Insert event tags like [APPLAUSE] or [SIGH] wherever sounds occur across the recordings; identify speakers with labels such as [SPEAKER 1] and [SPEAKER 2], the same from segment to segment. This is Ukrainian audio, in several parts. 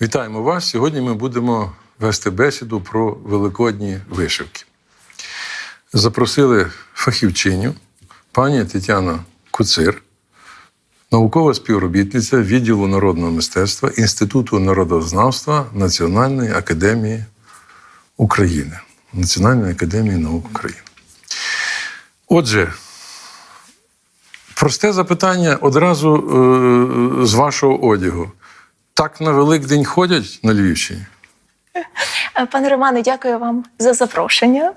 [SPEAKER 1] Вітаємо вас. Сьогодні ми будемо вести бесіду про великодні вишивки. Запросили фахівчиню пані Тетяна Куцир, наукова співробітниця відділу народного мистецтва Інституту народознавства Національної академії України. Національної академії наук України. Отже, просте запитання одразу е, з вашого одягу. Так на Великдень ходять на Львівщині?
[SPEAKER 2] Е, Пане Романе, дякую вам за запрошення.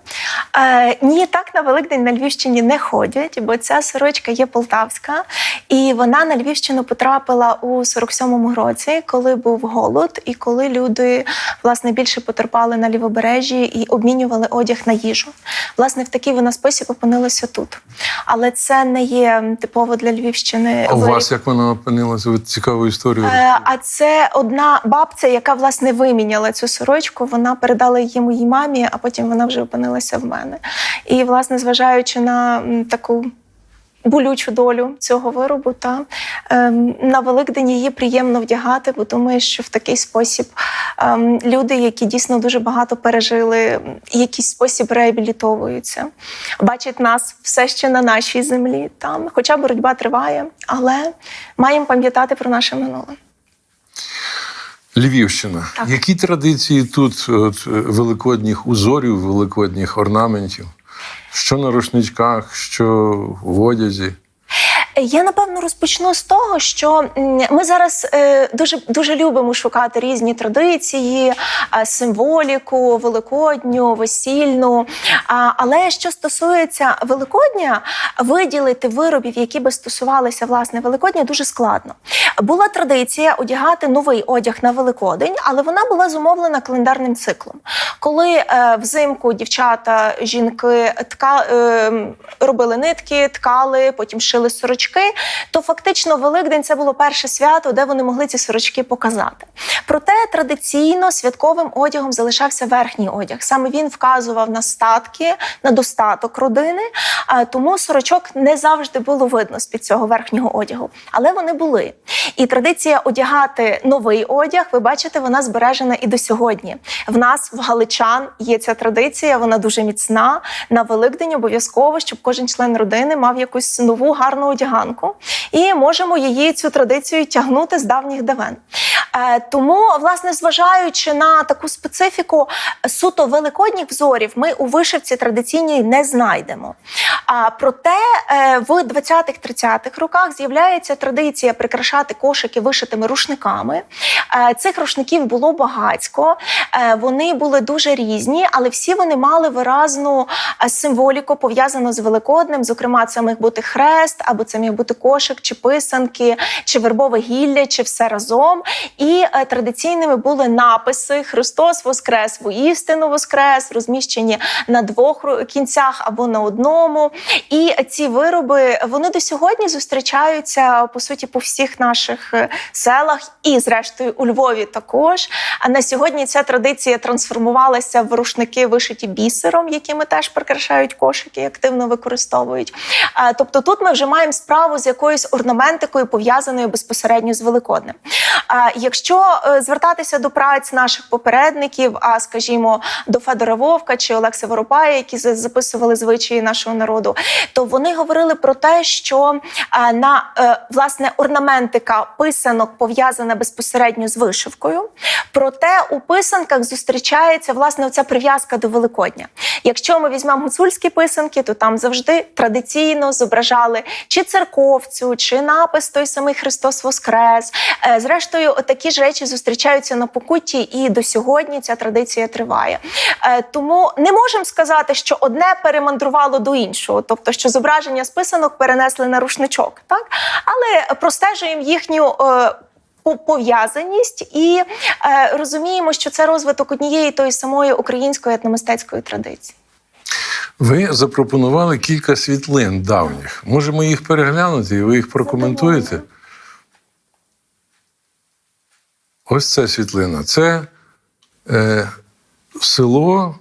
[SPEAKER 2] Е, ні, так на Великдень на Львівщині не ходять, бо ця сорочка є полтавська, і вона на Львівщину потрапила у 47-му році, коли був голод, і коли люди власне більше потерпали на лівобережжі і обмінювали одяг на їжу. Власне, в такий вона спосіб опинилася тут. Але це не є типово для Львівщини.
[SPEAKER 1] А у вас як вона опинилася? Ви цікаву історію.
[SPEAKER 2] Е, А це одна бабця, яка власне виміняла цю сорочку. Вона передала її моїй мамі, а потім вона вже опинилася в мене. І, власне, зважаючи на таку. Болючу долю цього виробу, та ем, на Великдень її приємно вдягати, бо думаю, що в такий спосіб ем, люди, які дійсно дуже багато пережили, якийсь спосіб реабілітовуються, бачать нас все ще на нашій землі. Там, хоча боротьба триває, але маємо пам'ятати про наше минуле.
[SPEAKER 1] Львівщина.
[SPEAKER 2] Так.
[SPEAKER 1] Які традиції тут от, е, великодніх узорів, великодніх орнаментів? Що на рушничках, що в одязі?
[SPEAKER 2] Я напевно розпочну з того, що ми зараз е, дуже дуже любимо шукати різні традиції, е, символіку, великодню, весільну. Але що стосується Великодня, виділити виробів, які би стосувалися власне Великодня, дуже складно. Була традиція одягати новий одяг на Великодень, але вона була зумовлена календарним циклом. Коли е, взимку дівчата, жінки тка, е, робили нитки, ткали, потім шили сорочки, то фактично Великдень це було перше свято, де вони могли ці сорочки показати. Проте традиційно святковим одягом залишався верхній одяг. Саме він вказував на статки, на достаток родини, тому сорочок не завжди було видно з під цього верхнього одягу, але вони були. І традиція одягати новий одяг, ви бачите, вона збережена і до сьогодні. В нас, в галичан, є ця традиція, вона дуже міцна. На Великдень обов'язково, щоб кожен член родини мав якусь нову гарну одяганку, і можемо її цю традицію тягнути з давніх давен. Е, Тому, власне, зважаючи на таку специфіку суто великодніх взорів, ми у вишивці традиційній не знайдемо. А проте е, в 20-30-х роках з'являється традиція прикрашати кошики вишитими рушниками. Е, Цих рушників було багатько, Е, вони були дуже різні, але всі вони мали виразну е, символіку пов'язану з Великоднем. Зокрема, це міг бути хрест, або це міг бути кошик, чи писанки, чи вербове гілля, чи все разом. І е, традиційними були написи Христос Воскрес, воістину Воскрес, розміщені на двох кінцях або на одному. І ці вироби вони до сьогодні зустрічаються по суті по всіх наших е, селах, і зрештою у Львові також. А на сьогодні ця традиція трансформувалася в рушники, вишиті бісером, якими теж прикрашають кошики і активно використовують. Тобто тут ми вже маємо справу з якоюсь орнаментикою, пов'язаною безпосередньо з Великоднем. Якщо е, звертатися до праць наших попередників, а скажімо, до Федора Вовка чи Олекса Воропая, які записували звичаї нашого народу, то вони говорили про те, що на е, власне орнаментика писанок пов'язана безпосередньо з вишивкою. Проте у писанках зустрічається власне оця прив'язка до Великодня. Якщо ми візьмемо гуцульські писанки, то там завжди традиційно зображали чи церковцю, чи напис той самий Христос Воскрес. Е, Зрештою, такі ж речі зустрічаються на покутті, і до сьогодні ця традиція триває. Е, Тому не можемо сказати, що одне перемандрувало до іншого, тобто що зображення з писанок перенесли на рушничок, так але простежуємо їхню. е, Пов'язаність і е, розуміємо, що це розвиток однієї тої самої української етномистецької традиції.
[SPEAKER 1] Ви запропонували кілька світлин давніх. Можемо їх переглянути, і ви їх прокоментуєте. Ось це світлина. Це е, село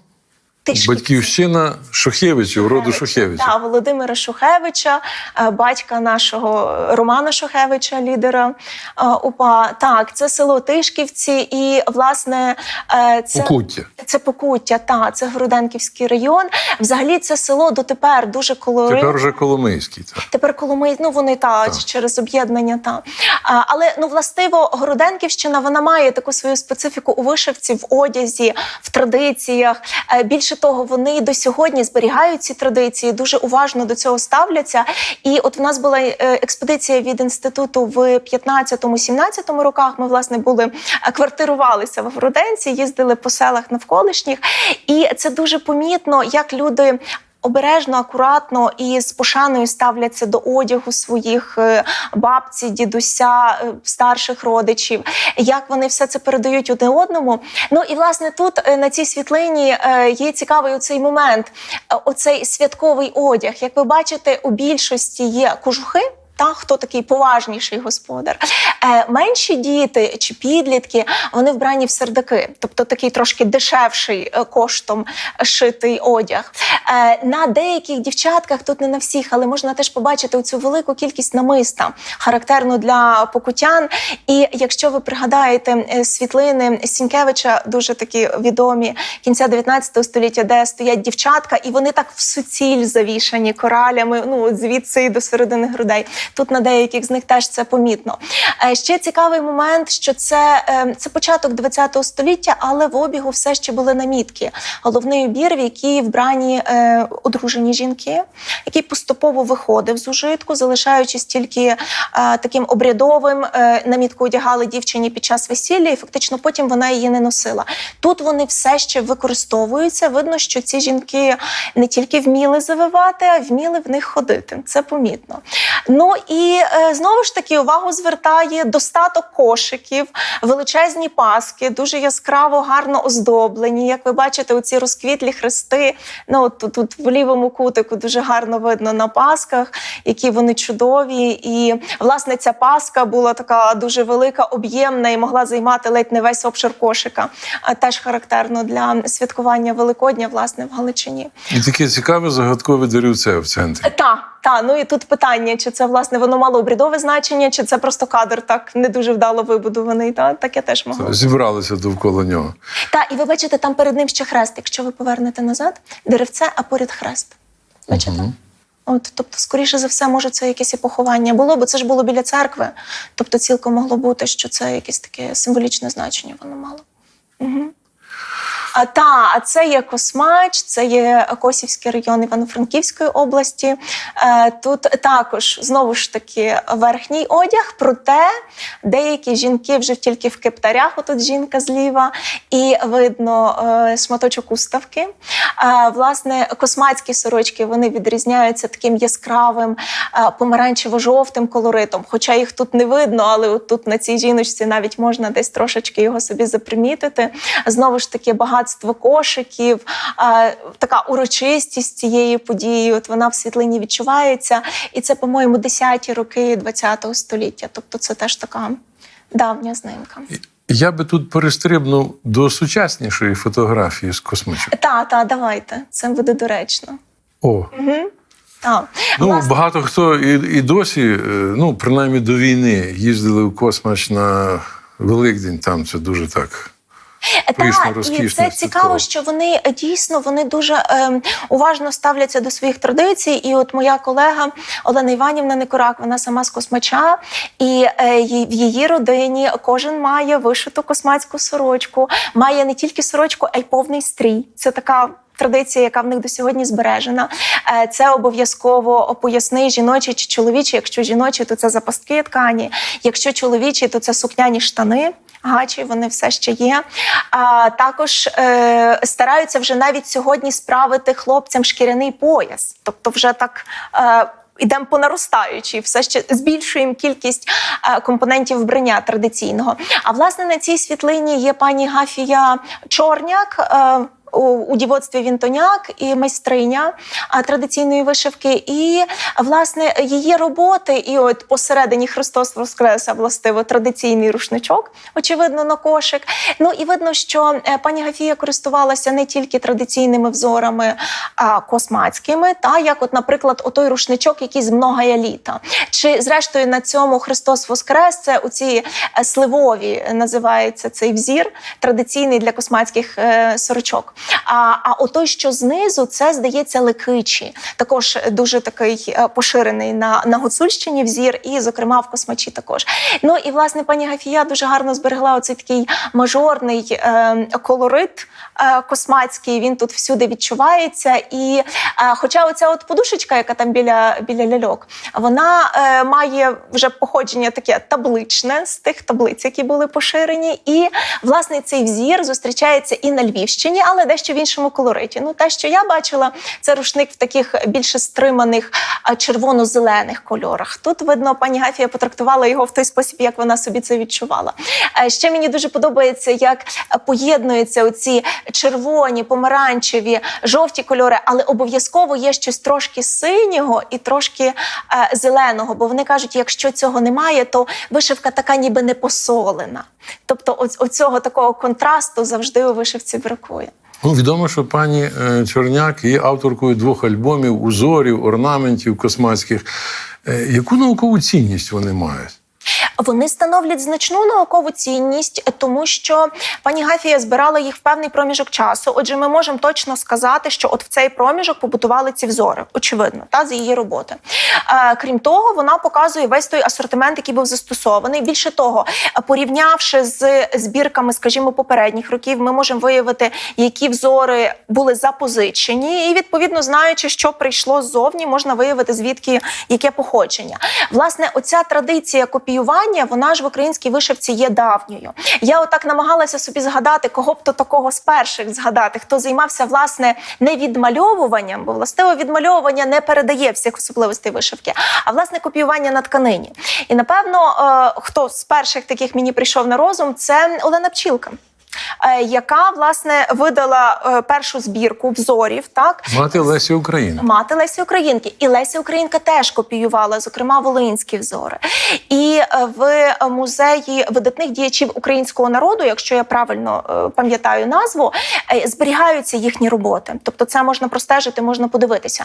[SPEAKER 2] Тишківці.
[SPEAKER 1] Батьківщина Шухевичів, роду Шухевичів.
[SPEAKER 2] Так, Володимира Шухевича, е, батька нашого Романа Шухевича, лідера е, УПА. Так, це село Тишківці, і власне е, це.
[SPEAKER 1] Покуття.
[SPEAKER 2] Це Покуття, та це Городенківський район. Взагалі це село дотепер дуже колоритне.
[SPEAKER 1] Тепер вже Коломийський. Так.
[SPEAKER 2] Тепер Коломий, ну вони та
[SPEAKER 1] Так.
[SPEAKER 2] через об'єднання. Та але ну властиво Городенківщина вона має таку свою специфіку у вишивці, в одязі, в традиціях. Е, Більше того, вони до сьогодні зберігають ці традиції, дуже уважно до цього ставляться. І от в нас була е, експедиція від інституту в 15-17 роках. Ми власне були е, квартирувалися в Городенці, їздили по селах навколишніх, і це дуже помітно, як люди обережно, акуратно і з пошаною ставляться до одягу своїх е, бабці, дідуся, е, старших родичів, як вони все це передають одне одному. Ну і власне тут е, на цій світлині є цікавий оцей момент, оцей святковий одяг. Як ви бачите, у більшості є кожухи. Та хто такий поважніший господар? Е, менші діти чи підлітки вони вбрані в сердаки, тобто такий трошки дешевший е, коштом шитий одяг. Е, на деяких дівчатках, тут не на всіх, але можна теж побачити цю велику кількість намиста, характерну для покутян. І якщо ви пригадаєте е, світлини Сінкевича, дуже такі відомі кінця 19 століття, де стоять дівчатка, і вони так в суціль завішані коралями, ну от звідси до середини грудей. Тут на деяких з них теж це помітно. Е, Ще цікавий момент, що це, е, це початок 20 століття, але в обігу все ще були намітки. Головний убір, в який вбрані е, одружені жінки, який поступово виходив з ужитку, залишаючись тільки е, таким обрядовим. Намітку одягали дівчині під час весілля, і фактично потім вона її не носила. Тут вони все ще використовуються. Видно, що ці жінки не тільки вміли завивати, а вміли в них ходити. Це помітно. Ну і е, знову ж таки увагу звертає достаток кошиків, величезні паски, дуже яскраво, гарно оздоблені. Як ви бачите, оці розквітлі хрести. Ну от тут, тут в лівому кутику дуже гарно видно на пасках, які вони чудові. І власне ця паска була така дуже велика, об'ємна і могла займати ледь не весь обшир кошика. А теж характерно для святкування Великодня, власне, в Галичині.
[SPEAKER 1] І таке цікаве загадкове деревце в центрі.
[SPEAKER 2] Та, та, ну і тут питання, чи це власне воно мало обрядове значення, чи це просто кадр так не дуже вдало вибудований. Та таке теж могло.
[SPEAKER 1] Зібралися довкола нього.
[SPEAKER 2] Та, і ви бачите, там перед ним ще хрест. Якщо ви повернете назад, деревце, а поряд хрест. Бачите? От, тобто, скоріше за все, може, це якесь і поховання було, бо це ж було біля церкви. Тобто, цілком могло бути, що це якесь таке символічне значення воно мало. Угу. А та, а це є Космач, це є Косівський район Івано-Франківської області. Е, тут також знову ж таки верхній одяг, проте деякі жінки вже тільки в кептарях. Отут жінка зліва, і видно е, шматочок уставки. Е, власне, космацькі сорочки вони відрізняються таким яскравим е, помаранчево-жовтим колоритом. Хоча їх тут не видно, але от тут на цій жіночці навіть можна десь трошечки його собі запримітити. Знову ж таки, багатство кошиків, е, така урочистість цієї події. От вона в світлині відчувається. І це, по-моєму, 10-ті роки ХХ століття. Тобто, це теж така давня знимка.
[SPEAKER 1] Я би тут перестрибнув до сучаснішої фотографії з космичу.
[SPEAKER 2] Та, та, давайте. Це буде доречно.
[SPEAKER 1] О,
[SPEAKER 2] Та.
[SPEAKER 1] ну
[SPEAKER 2] Власне,
[SPEAKER 1] багато хто і, і досі, е, ну принаймні до війни, їздили в космач на Великдень. Там це дуже так. Пишно,
[SPEAKER 2] Так, і це цікаво, що вони е, дійсно вони дуже е, уважно ставляться до своїх традицій. І от моя колега Олена Іванівна Никорак, вона сама з космача, і е, в її родині кожен має вишиту космацьку сорочку, має не тільки сорочку, а й повний стрій. Це така. Традиція, яка в них до сьогодні збережена, Е, це обов'язково поясний жіночий чи чоловічий. Якщо жіночий, то це запастки ткані. Якщо чоловічий, то це сукняні штани. Гачі, вони все ще є. А також е, стараються вже навіть сьогодні справити хлопцям шкіряний пояс, тобто вже так. Е, Ідемо по наростаючій, все ще збільшуємо кількість е, компонентів вбрання традиційного. А власне на цій світлині є пані Гафія Чорняк. Е, у, дівоцтві Вінтоняк і майстриня традиційної вишивки. І власне її роботи, і от посередині Христос Воскрес, а властиво традиційний рушничок, очевидно, на кошик. Ну і видно, що е, пані Гафія користувалася не тільки традиційними взорами а космацькими, та як, от, наприклад, отой рушничок, який з многая літа. Чи зрештою на цьому Христос Воскрес це у ці е, сливові називається цей взір, традиційний для космацьких е, сорочок. А, а отой, що знизу, це здається ликичі, також дуже такий е, поширений на, на Гуцульщині взір, і, зокрема, в космачі також. Ну і власне пані Гафія дуже гарно зберегла оцей такий мажорний е, колорит космацький. Він тут всюди відчувається. І е, хоча оця от подушечка, яка там біля, біля ляльок, вона е, має вже походження таке табличне з тих таблиць, які були поширені. І власне цей взір зустрічається і на Львівщині, але дещо в іншому колориті. Ну, те, що я бачила, це рушник в таких більше стриманих червоно-зелених кольорах. Тут видно, пані Гафія потрактувала його в той спосіб, як вона собі це відчувала. Е, Ще мені дуже подобається, як е, поєднуються оці червоні, помаранчеві, жовті кольори, але обов'язково є щось трошки синього і трошки е, зеленого. Бо вони кажуть, якщо цього немає, то вишивка така ніби не посолена. Тобто, оцього такого контрасту завжди у вишивці бракує.
[SPEAKER 1] Ну, відомо, що пані е, Чорняк є авторкою двох альбомів, узорів, орнаментів космацьких. Е, Яку наукову цінність вони мають?
[SPEAKER 2] Вони становлять значну наукову цінність, тому що пані Гафія збирала їх в певний проміжок часу. Отже, ми можемо точно сказати, що от в цей проміжок побутували ці взори, очевидно, та з її роботи. Е, крім того, вона показує весь той асортимент, який був застосований. Більше того, порівнявши з збірками, скажімо, попередніх років, ми можемо виявити, які взори були запозичені, і відповідно знаючи, що прийшло ззовні, можна виявити звідки яке походження. Власне, оця традиція копіювання, вона ж в українській вишивці є давньою. Я отак намагалася собі згадати, кого б то такого з перших згадати, хто займався власне не відмальовуванням, бо властиво відмальовування не передає всіх особливостей вишивки, а власне копіювання на тканині. І напевно, е, хто з перших таких мені прийшов на розум, це Олена Пчілка. Е, Яка власне видала е, першу збірку взорів, так
[SPEAKER 1] Мати Лесі Україна.
[SPEAKER 2] мати Лесі Українки. І Леся Українка теж копіювала, зокрема, волинські взори. І е, в музеї видатних діячів українського народу, якщо я правильно пам'ятаю назву, зберігаються їхні роботи. Тобто, це можна простежити, можна подивитися.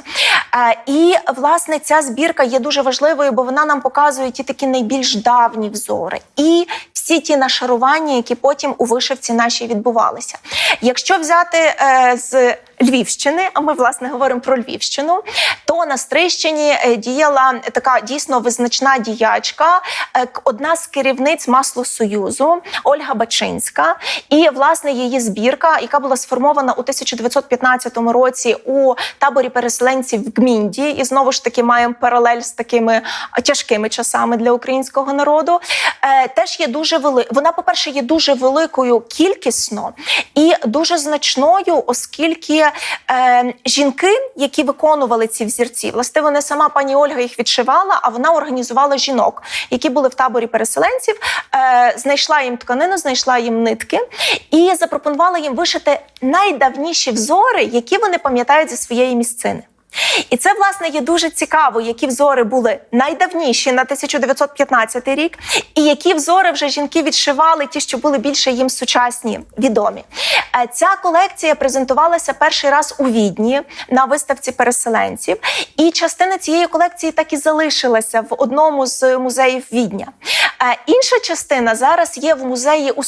[SPEAKER 2] І власне ця збірка є дуже важливою, бо вона нам показує ті такі найбільш давні взори і всі ті нашарування, які потім у вишивці нашій відбувалися. Якщо взяти е, з Львівщини, а ми власне говоримо про Львівщину, то на Стрищині е, діяла така дійсно визначна діячка, е, одна з керівниць Маслосоюзу Ольга Бачинська, і власне її збірка, яка була сформована у 1915 році у таборі переселенців в Гмінді, і знову ж таки маємо паралель з такими тяжкими часами для українського народу. Е, теж є дуже вели... Вона, по-перше, є дуже великою кількісно і дуже значною, оскільки е, жінки, які виконували ці взірці, власне, не сама пані Ольга їх відшивала, а вона організувала жінок, які були в таборі переселенців, е, знайшла їм тканину, знайшла їм нитки і запропонувала їм вишити найдавніші взори, які вони пам'ятають зі своєї місцини. І це власне є дуже цікаво, які взори були найдавніші на 1915 рік, і які взори вже жінки відшивали, ті, що були більше їм сучасні, відомі. Е, Ця колекція презентувалася перший раз у Відні на виставці переселенців, і частина цієї колекції так і залишилася в одному з музеїв Відня. Е, Інша частина зараз є в музеї у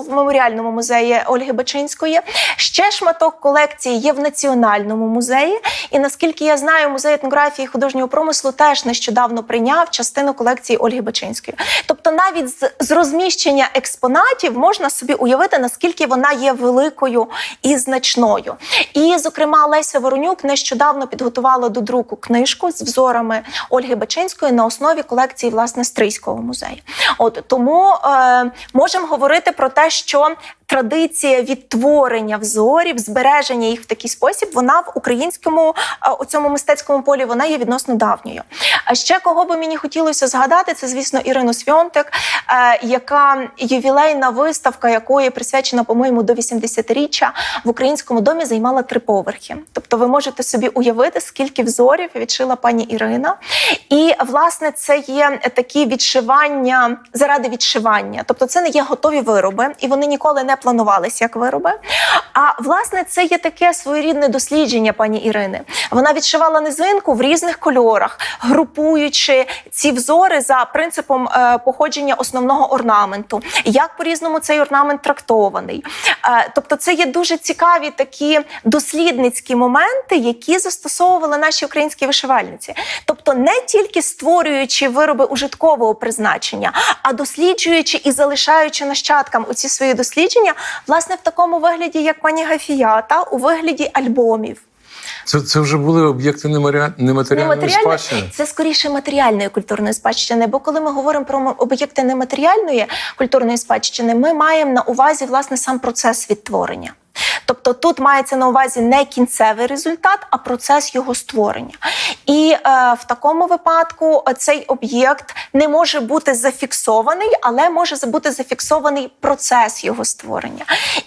[SPEAKER 2] в меморіальному музеї Ольги Бачинської. Ще шматок колекції є в національному музеї. І наскільки я знаю, музей етнографії і художнього промислу теж нещодавно прийняв частину колекції Ольги Бачинської. Тобто, навіть з, з розміщення експонатів можна собі уявити, наскільки вона є великою і значною. І, зокрема, Леся Воронюк нещодавно підготувала до друку книжку з взорами Ольги Бачинської на основі колекції власне Стрийського музею. От тому е, можемо говорити про те, що традиція відтворення взорів, збереження їх в такий спосіб, вона в українському е, у цьому мистецькому полі вона є відносно давньою. А ще кого би мені хотілося згадати, це звісно Ірину Свьонтик, е, яка ювілейна виставка, якої присвячена, по-моєму, до 80-річчя в українському домі займала три поверхи. Тобто, ви можете собі уявити, скільки взорів відшила пані Ірина. І власне це є такі відшивання заради відшивання. Тобто, це не є готові вироби, і вони ніколи не планувалися як вироби. А власне, це є таке своєрідне дослідження пані Ірини. Вона відшивала низинку в різних кольорах, групуючи ці взори за принципом е, походження основного орнаменту, як по різному цей орнамент трактований. Е, тобто, це є дуже цікаві такі дослідницькі моменти, які застосовували наші українські вишивальниці. Тобто, не тільки створюючи вироби ужиткового призначення, а досліджуючи і залишаючи нащадкам оці свої дослідження, власне, в такому вигляді, як пані Гафіята, у вигляді альбомів.
[SPEAKER 1] Це, це вже були об'єкти нематеріальної спадщини.
[SPEAKER 2] це скоріше матеріальної культурної спадщини. Бо коли ми говоримо про об'єкти нематеріальної культурної спадщини, ми маємо на увазі власне сам процес відтворення. Тобто тут мається на увазі не кінцевий результат, а процес його створення. І е, в такому випадку цей об'єкт не може бути зафіксований, але може бути зафіксований процес його створення.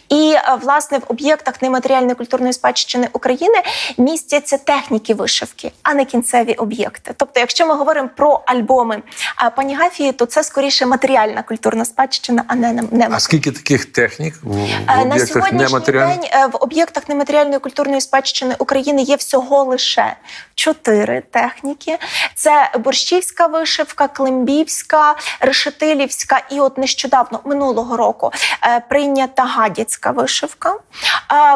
[SPEAKER 2] І е, власне в об'єктах нематеріальної культурної спадщини України містяться техніки вишивки, а не кінцеві об'єкти. Тобто, якщо ми говоримо про альбоми е, пані Гафії, то це скоріше матеріальна культурна спадщина, а не не
[SPEAKER 1] А скільки таких технік в, в
[SPEAKER 2] Е,
[SPEAKER 1] об'єктах нематеріальних?
[SPEAKER 2] День е, в об'єктах нематеріальної культурної спадщини України є всього лише чотири техніки: це борщівська вишивка, климбівська, решетилівська і от нещодавно минулого року е, прийнята гадяцька вишивка.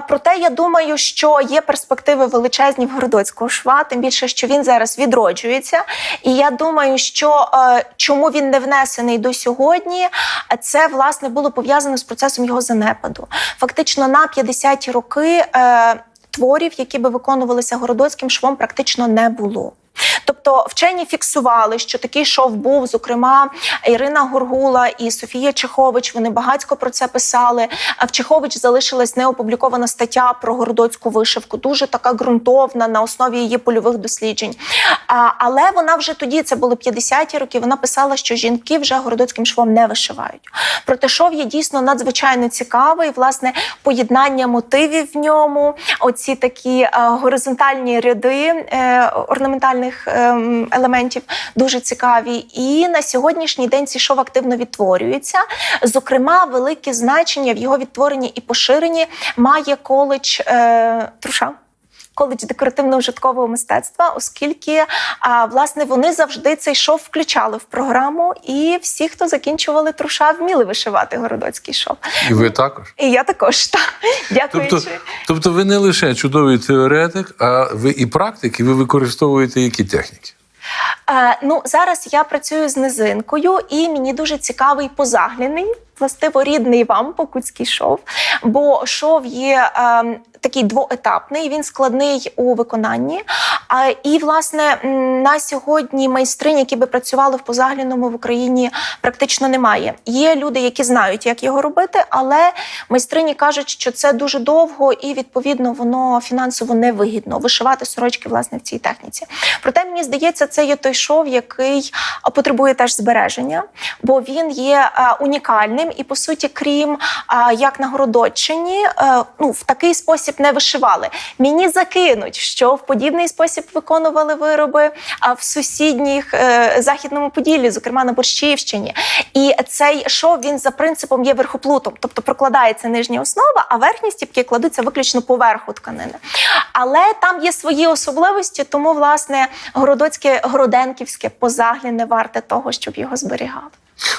[SPEAKER 2] Проте я думаю, що є перспективи величезні в городоцького шва, тим більше, що він зараз відроджується. І я думаю, що е, чому він не внесений до сьогодні, це власне було пов'язано з процесом його занепаду. Фактично на 50-ті роки е, творів, які би виконувалися городоцьким швом, практично не було. Тобто вчені фіксували, що такий шов був. Зокрема, Ірина Горгула і Софія Чехович. Вони багатько про це писали. А в Чехович залишилась неопублікована стаття про городоцьку вишивку, дуже така ґрунтовна на основі її польових досліджень. А, але вона вже тоді, це були 50-ті роки. Вона писала, що жінки вже городоцьким швом не вишивають. Проте шов є дійсно надзвичайно цікавий. Власне, поєднання мотивів в ньому, оці такі е, горизонтальні ряди е, орнаментальних ем, елементів дуже цікаві. І на сьогоднішній день цей шов активно відтворюється. Зокрема, велике значення в його відтворенні і поширенні має коледж е, Труша. Коледж декоративно-ужиткового мистецтва, оскільки а, власне вони завжди цей шов включали в програму, і всі, хто закінчували труша, вміли вишивати городоцький шов.
[SPEAKER 1] І ви також.
[SPEAKER 2] І я також так. Дякуючи.
[SPEAKER 1] Тобто, тобто ви не лише чудовий теоретик, а ви і практик, і ви використовуєте які техніки?
[SPEAKER 2] Е, ну зараз я працюю з низинкою, і мені дуже цікавий позагляний, властиво рідний вам покутський шов. Бо шов є е, такий двоетапний, він складний у виконанні. А, і, власне, на сьогодні майстринь, які би працювали в позагляному в Україні, практично немає. Є люди, які знають, як його робити, але майстрині кажуть, що це дуже довго і відповідно воно фінансово невигідно вишивати сорочки власне в цій техніці. Проте мені здається, це є той шов, який потребує теж збереження, бо він є унікальним і по суті, крім як на Городоччині, е, ну в такий спосіб не вишивали. Мені закинуть, що в подібний спосіб виконували вироби а в сусідніх е, західному поділлі, зокрема на Борщівщині. І цей шов він за принципом є верхоплутом, тобто прокладається нижня основа, а верхні стіпки кладуться виключно поверху тканини. Але там є свої особливості, тому власне городоцьке городенківське позагляне варте того, щоб його зберігали.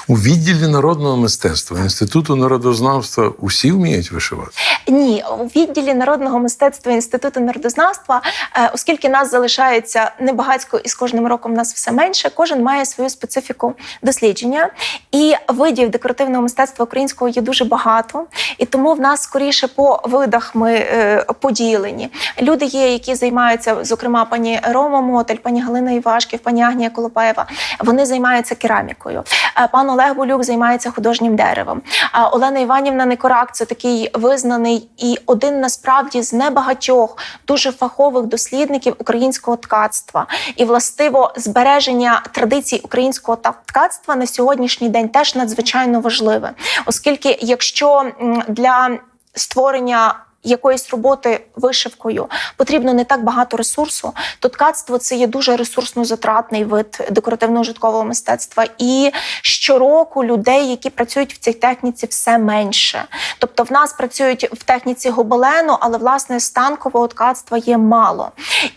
[SPEAKER 1] У відділі народного мистецтва інституту народознавства усі вміють вишивати.
[SPEAKER 2] Ні, у відділі народного мистецтва інституту народознавства, е, оскільки нас залишається небагацько і з кожним роком нас все менше, кожен має свою специфіку дослідження. І видів декоративного мистецтва українського є дуже багато, і тому в нас скоріше по видах ми е, поділені. Люди є, які займаються, зокрема, пані Рома Мотель, пані Галина Івашків, пані Агнія Колопаєва. Вони займаються керамікою. Пан Олег Болюк займається художнім деревом. А Олена Іванівна Никорак це такий визнаний і один насправді з небагатьох дуже фахових дослідників українського ткацтва. І властиво збереження традицій українського ткацтва на сьогоднішній день теж надзвичайно важливе, оскільки якщо для створення якоїсь роботи вишивкою потрібно не так багато ресурсу, то ткацтво це є дуже ресурсно затратний вид декоративно-житкового мистецтва. І щороку людей, які працюють в цій техніці, все менше. Тобто, в нас працюють в техніці гобелену, але власне станкового ткацтва є мало.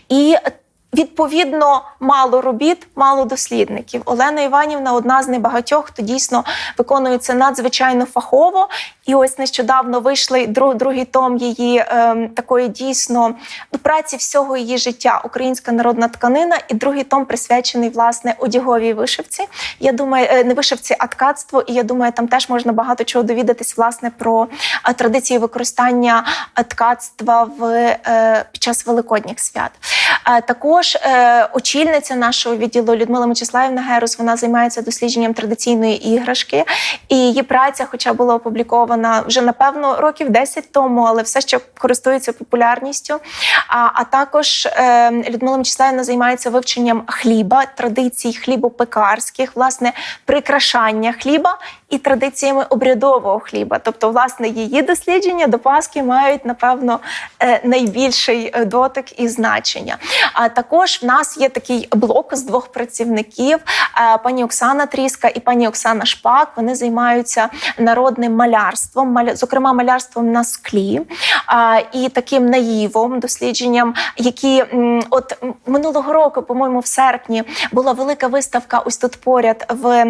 [SPEAKER 2] І Відповідно, мало робіт, мало дослідників. Олена Іванівна одна з небагатьох, хто дійсно виконує це надзвичайно фахово. І ось нещодавно вийшли друг, другий том її ем, такої дійсно до праці всього її життя Українська народна тканина, і другий том присвячений власне одяговій вишивці. Я думаю, е, не вишивці, а ткацтво. І я думаю, там теж можна багато чого довідатись власне про е, традиції використання е, ткацтва в е, під час великодніх свят. Також е, очільниця нашого відділу Людмила Мечиславівна Герус, вона займається дослідженням традиційної іграшки, і її праця, хоча була опублікована вже напевно років 10 тому, але все ще користується популярністю. А, а також е, Людмила Мечиславівна займається вивченням хліба, традицій хлібопекарських, власне, прикрашання хліба і традиціями обрядового хліба. Тобто, власне, її дослідження до Пасхи мають напевно е, найбільший дотик і значення. А також в нас є такий блок з двох працівників: е, пані Оксана Тріска і пані Оксана Шпак. Вони займаються народним малярством, маля- зокрема малярством на склі і таким наївом дослідженням, які от минулого року, по-моєму, в серпні була велика виставка. Ось тут поряд в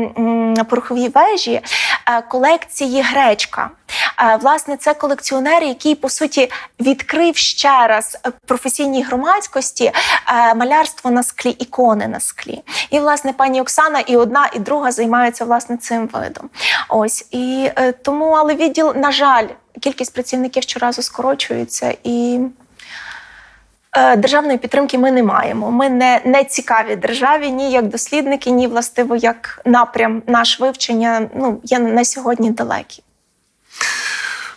[SPEAKER 2] пороховій вежі е, колекції гречка. Власне, це колекціонер, який по суті відкрив ще раз професійній громадськості малярство на склі, ікони на склі. І власне пані Оксана і одна, і друга займаються власне цим видом. Ось і е, тому, але відділ, на жаль, кількість працівників щоразу скорочується і. е, Державної підтримки ми не маємо. Ми не, не цікаві державі ні як дослідники, ні властиво як напрям наш вивчення. Ну є на сьогодні далекі.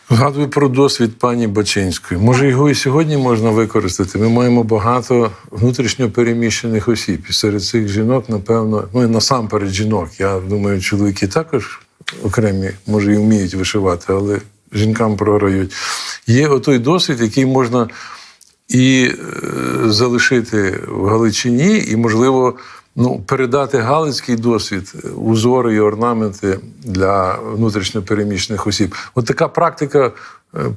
[SPEAKER 1] Згадую про досвід пані Бачинської. Може, його і сьогодні можна використати. Ми маємо багато внутрішньо переміщених осіб. І серед цих жінок, напевно, ну і насамперед жінок. Я думаю, чоловіки також окремі, може, і вміють вишивати, але жінкам програють. Є отой досвід, який можна і е, залишити в Галичині, і, можливо, ну, передати галицький досвід, е, узори і орнаменти для внутрішньопереміщених осіб. От така практика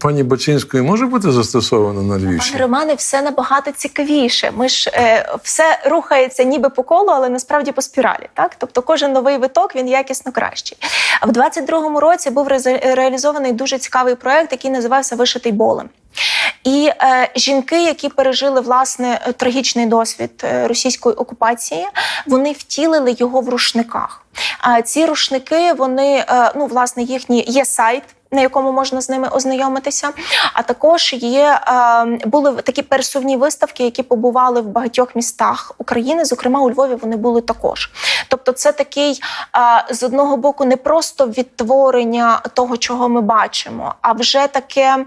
[SPEAKER 1] пані Бачинської може бути застосована на
[SPEAKER 2] Пане Романе, все набагато цікавіше. Ми ж е, все рухається ніби по колу, але насправді по спіралі. Так, тобто кожен новий виток він якісно кращий. А в 22-му році був реалізований дуже цікавий проект, який називався Вишитий болем. І е, жінки, які пережили власне е, трагічний досвід е, російської окупації, вони втілили його в рушниках. А ці рушники, вони е, ну власне їхні є сайт. На якому можна з ними ознайомитися, а також є е, були такі пересувні виставки, які побували в багатьох містах України. Зокрема, у Львові вони були також. Тобто, це такий е, з одного боку не просто відтворення того, чого ми бачимо, а вже таке.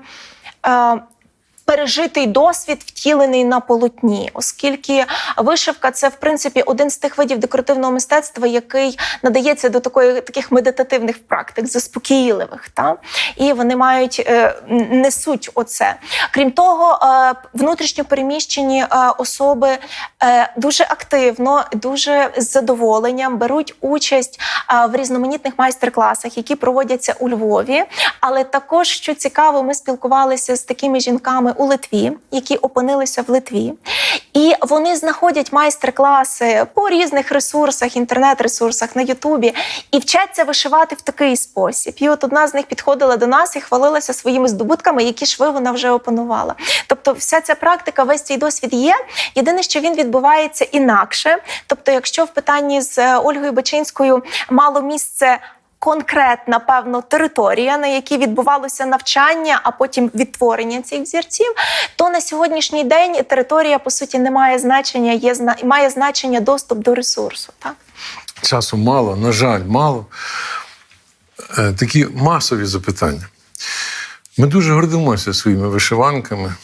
[SPEAKER 2] Пережитий досвід втілений на полотні, оскільки вишивка це в принципі один з тих видів декоративного мистецтва, який надається до такої таких медитативних практик, заспокійливих, та і вони мають е, несуть оце. Крім того, е, внутрішньо переміщені е, особи дуже активно, дуже з задоволенням беруть участь в різноманітних майстер-класах, які проводяться у Львові. Але також, що цікаво, ми спілкувалися з такими жінками у Литві, які опинилися в Литві, і вони знаходять майстер-класи по різних ресурсах, інтернет-ресурсах на Ютубі і вчаться вишивати в такий спосіб. І от одна з них підходила до нас і хвалилася своїми здобутками, які шви вона вже опанувала. Тобто, вся ця практика, весь цей досвід є. Єдине, що він відбувається інакше. Тобто, якщо в питанні з е, Ольгою Бачинською мало місце конкретна певно територія, на якій відбувалося навчання, а потім відтворення цих взірців, то на сьогоднішній день територія по суті не має значення, є має значення доступ до ресурсу. Так.
[SPEAKER 1] часу мало, на жаль, мало. Е, Такі масові запитання. Ми дуже гордимося своїми вишиванками.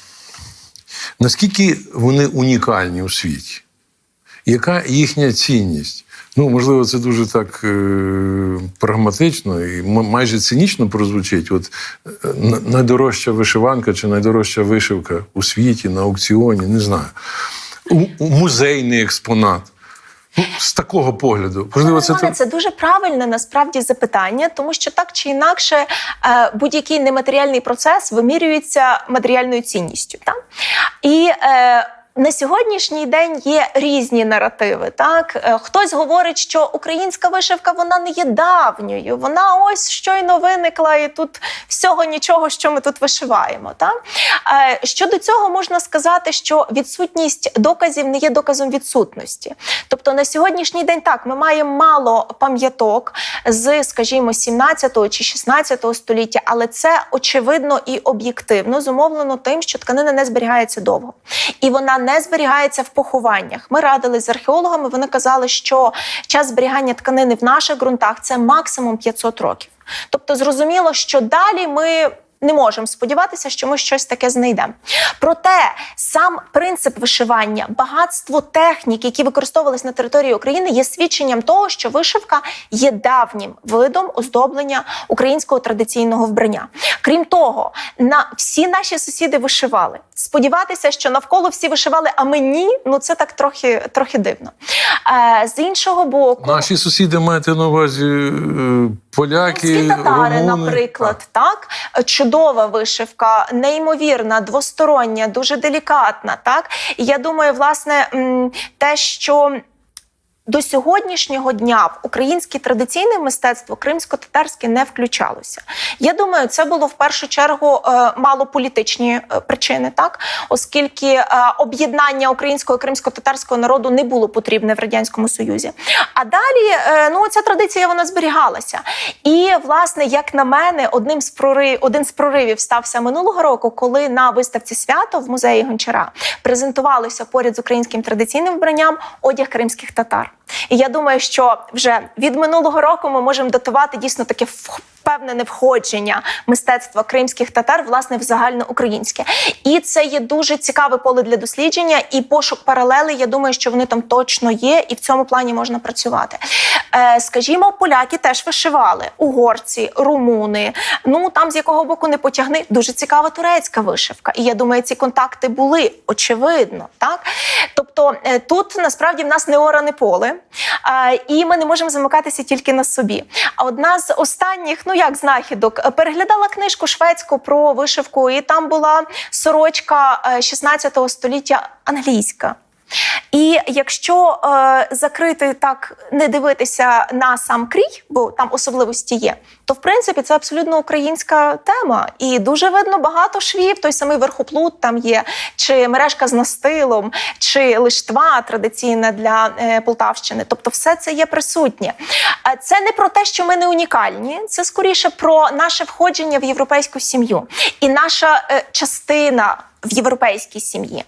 [SPEAKER 1] Наскільки вони унікальні у світі? Яка їхня цінність? Ну, можливо, це дуже так е- прагматично і майже цинічно прозвучить. От е, найдорожча вишиванка чи найдорожча вишивка у світі, на аукціоні, не знаю. У, у музейний експонат. Ну, з такого погляду. Можливо, це,
[SPEAKER 2] це дуже правильне насправді запитання, тому що так чи інакше е, будь-який нематеріальний процес вимірюється матеріальною цінністю. Так? І е, на сьогоднішній день є різні наративи. Так Е, хтось говорить, що українська вишивка вона не є давньою, вона ось щойно виникла, і тут всього нічого, що ми тут вишиваємо. Так? Е, щодо цього можна сказати, що відсутність доказів не є доказом відсутності. Тобто на сьогоднішній день так ми маємо мало пам'яток з, скажімо, 17 чи 16 століття, але це очевидно і об'єктивно зумовлено тим, що тканина не зберігається довго, і вона не зберігається в похованнях. Ми радились з археологами. Вони казали, що час зберігання тканини в наших ґрунтах це максимум 500 років. Тобто, зрозуміло, що далі ми. Не можемо сподіватися, що ми щось таке знайдемо. Проте сам принцип вишивання, багатство технік, які використовувалися на території України, є свідченням того, що вишивка є давнім видом оздоблення українського традиційного вбрання. Крім того, на всі наші сусіди вишивали. Сподіватися, що навколо всі вишивали, а ми ні, ну це так трохи, трохи дивно. Е, з іншого боку,
[SPEAKER 1] Наші сусіди маєте на увазі е, поляки,
[SPEAKER 2] татари,
[SPEAKER 1] румуни.
[SPEAKER 2] наприклад, так чудова вишивка, неймовірна, двостороння, дуже делікатна. Так і я думаю, власне, те, що до сьогоднішнього дня в українське традиційне мистецтво кримсько-татарське не включалося. Я думаю, це було в першу чергу е, мало політичні е, причини, так оскільки е, об'єднання українського і кримсько-татарського народу не було потрібне в радянському союзі. А далі ну ця традиція вона зберігалася. І власне, як на мене, одним з прорив, один з проривів стався минулого року, коли на виставці свято в музеї Гончара презентувалося поряд з українським традиційним вбранням одяг кримських татар. І я думаю, що вже від минулого року ми можемо датувати дійсно таке впевнене входження мистецтва кримських татар власне в загальноукраїнське. І це є дуже цікаве поле для дослідження і пошук паралелей. Я думаю, що вони там точно є, і в цьому плані можна працювати. Е, скажімо, поляки теж вишивали, угорці, румуни. Ну там з якого боку не потягни, дуже цікава турецька вишивка. І я думаю, ці контакти були очевидно. Так, тобто е, тут насправді в нас не оране поле, е, і ми не можемо замикатися тільки на собі. А одна з останніх, ну як знахідок, е, переглядала книжку шведську про вишивку, і там була сорочка е, 16 століття англійська. І якщо е, закрити так, не дивитися на сам крій, бо там особливості є, то в принципі це абсолютно українська тема. І дуже видно багато швів. Той самий верхоплут там є, чи мережка з настилом, чи лиштва традиційна для е, Полтавщини. Тобто, все це є присутнє. А це не про те, що ми не унікальні, це скоріше про наше входження в європейську сім'ю і наша е, частина в європейській сім'ї.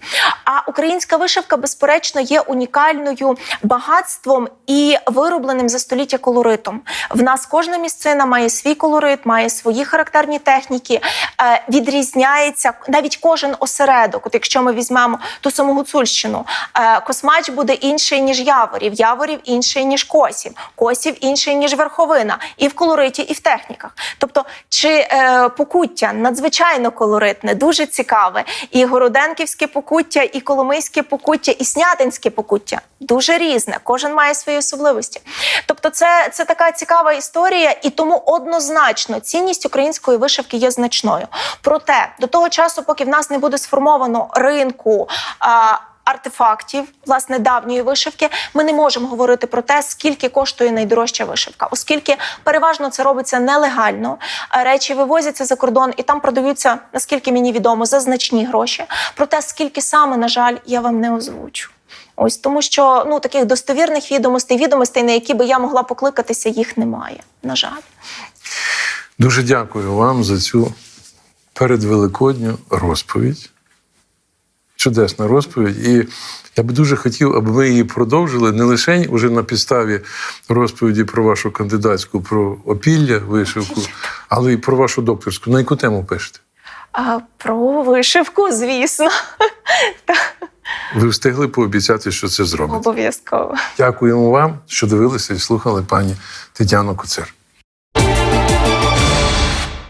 [SPEAKER 2] А українська вишивка, безперечно, є унікальною багатством і виробленим за століття колоритом. В нас кожна місцина має свій колорит, має свої характерні техніки, е, відрізняється навіть кожен осередок. От якщо ми візьмемо ту саму Гуцульщину, е, космач буде інший ніж яворів, яворів інший ніж косів, косів інший ніж верховина, і в колориті, і в техніках. Тобто, чи е, покуття надзвичайно колоритне, дуже цікаве. І Городенківське покуття, і Коломийське покуття, і Снятинське покуття дуже різне. Кожен має свої особливості. Тобто, це, це така цікава історія, і тому однозначно цінність української вишивки є значною. Проте до того часу, поки в нас не буде сформовано ринку. А, Артефактів власне давньої вишивки ми не можемо говорити про те, скільки коштує найдорожча вишивка, оскільки переважно це робиться нелегально. Речі вивозяться за кордон і там продаються, наскільки мені відомо, за значні гроші. Проте скільки саме, на жаль, я вам не озвучу. Ось тому, що ну таких достовірних відомостей, відомостей, на які би я могла покликатися, їх немає. На жаль.
[SPEAKER 1] Дуже дякую вам за цю передвеликодню розповідь. Чудесна розповідь. І я би дуже хотів, аби ви її продовжили не лише уже на підставі розповіді про вашу кандидатську про опілля, вишивку, але й про вашу докторську. На яку тему пишете?
[SPEAKER 2] А, про вишивку, звісно, [LAUGHS]
[SPEAKER 1] Ви встигли пообіцяти, що це зробите.
[SPEAKER 2] обов'язково.
[SPEAKER 1] Дякуємо вам, що дивилися і слухали пані Тетяну Куцер.